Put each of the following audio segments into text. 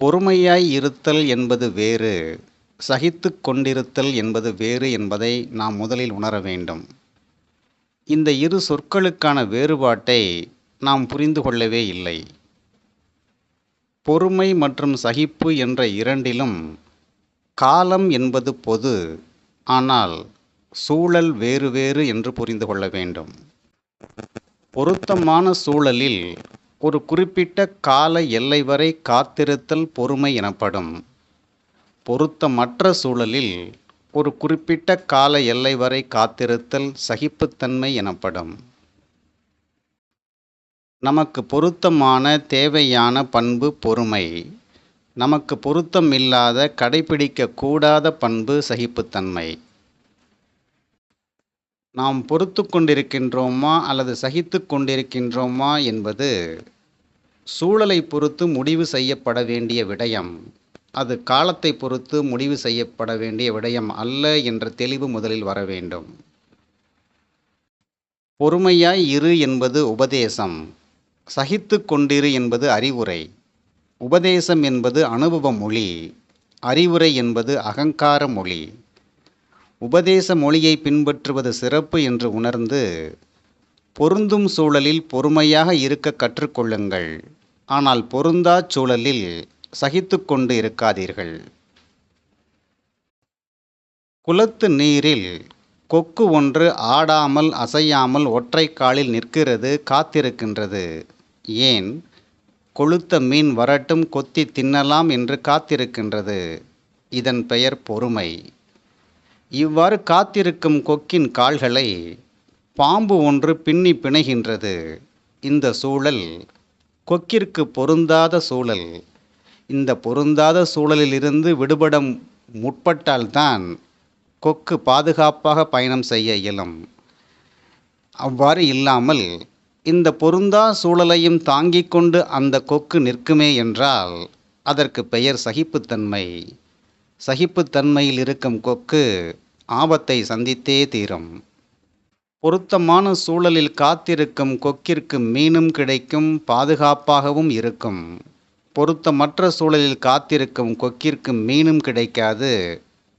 பொறுமையாய் இருத்தல் என்பது வேறு சகித்து கொண்டிருத்தல் என்பது வேறு என்பதை நாம் முதலில் உணர வேண்டும். இந்த இரு சொற்களுக்கான வேறுபாட்டை நாம் புரிந்து கொள்ளவே இல்லை. பொறுமை மற்றும் சகிப்பு என்ற இரண்டிலும் காலம் என்பது பொது ஆனால் சூழல் வேறு வேறு என்று புரிந்து கொள்ள வேண்டும். பொருத்தமான சூழலில் ஒரு குறிப்பிட்ட கால எல்லை வரை காத்திருத்தல் பொறுமை எனப்படும். பொருத்தமற்ற சூழலில் ஒரு குறிப்பிட்ட கால எல்லை வரை காத்திருத்தல் சகிப்புத்தன்மை எனப்படும். நமக்கு பொருத்தமான தேவையான பண்பு பொறுமை. நமக்கு பொருத்தம் இல்லாத கடைபிடிக்கக்கூடாத பண்பு சகிப்புத்தன்மை. நாம் பொறுத்து கொண்டிருக்கின்றோமா அல்லது சகித்து கொண்டிருக்கின்றோமா என்பது சூழலை பொறுத்து முடிவு செய்யப்பட வேண்டிய விடயம். அது காலத்தை பொறுத்து முடிவு செய்யப்பட வேண்டிய விடயம் அல்ல என்ற தெளிவு முதலில் வர வேண்டும். பொறுமையாய் இரு என்பது உபதேசம். சகித்து கொண்டிரு என்பது அறிவுரை. உபதேசம் என்பது அனுபவ மொழி. அறிவுரை என்பது அகங்கார மொழி. உபதேச மொழியை பின்பற்றுவது சிறப்பு என்று உணர்ந்து பொருந்தும் சூழலில் பொறுமையாக இருக்க கற்றுக்கொள்ளுங்கள். ஆனால் பொருந்தா சூழலில் சகித்து கொண்டு இருக்காதீர்கள். குளத்து நீரில் கொக்கு ஒன்று ஆடாமல் அசையாமல் ஒற்றை காலில் நிற்கிறது காத்திருக்கின்றது. ஏன்? கொளுத்த மீன் வரட்டும் கொத்தி தின்னலாம் என்று காத்திருக்கின்றது. இதன் பெயர் பொறுமை. இவ்வாறு காத்திருக்கும் கொக்கின் கால்களை பாம்பு ஒன்று பின்னி பிணைகின்றது. இந்த சூழல் கொக்கிற்கு பொருந்தாத சூழல். இந்த பொருந்தாத சூழலிலிருந்து விடுபட முற்பட்டால்தான் கொக்கு பாதுகாப்பாக பயணம் செய்ய இயலும். அவ்வாறு இல்லாமல் இந்த பொருந்தா சூழலையும் தாங்கிக் கொண்டு அந்த கொக்கு நிற்குமே என்றால் அதற்கு பெயர் சகிப்புத்தன்மை. சகிப்புத்தன்மையில் இருக்கும் கொக்கு ஆபத்தை சந்தித்தே தீரும். பொருத்தமான சூழலில் காத்திருக்கும் கொக்கிற்கு மீனும் கிடைக்கும் பாதுகாப்பாகவும் இருக்கும். பொருத்தமற்ற சூழலில் காத்திருக்கும் கொக்கிற்கு மீனும் கிடைக்காது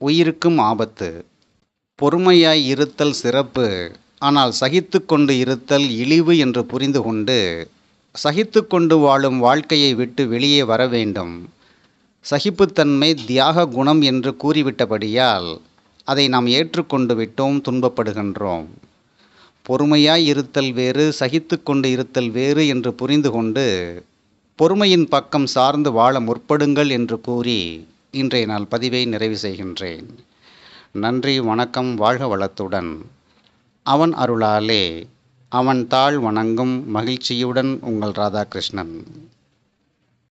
உயிருக்கும் ஆபத்து. பொறுமையாய் இருத்தல் சிறப்பு. ஆனால் சகித்து கொண்டு இருத்தல் இழிவு என்று புரிந்து கொண்டு சகித்து கொண்டு வாழும் வாழ்க்கையை விட்டு வெளியே வர வேண்டும். சகிப்புத்தன்மை தியாக குணம் என்று கூறிவிட்டபடியால் அதை நாம் ஏற்றுக்கொண்டு விட்டோம் துன்பப்படுகின்றோம். பொறுமையாய் இருத்தல் வேறு சகித்து கொண்டு இருத்தல் வேறு என்று புரிந்து கொண்டு பொறுமையின் பக்கம் சார்ந்து வாழ முற்படுங்கள் என்று கூறி இன்றைய நாள் பதிவை நிறைவு செய்கின்றேன். நன்றி வணக்கம் வாழ்க வளத்துடன். அவன் அருளாலே அவன் தாழ் வணங்கும் மகிழ்ச்சியுடன் உங்கள் ராதாகிருஷ்ணன்.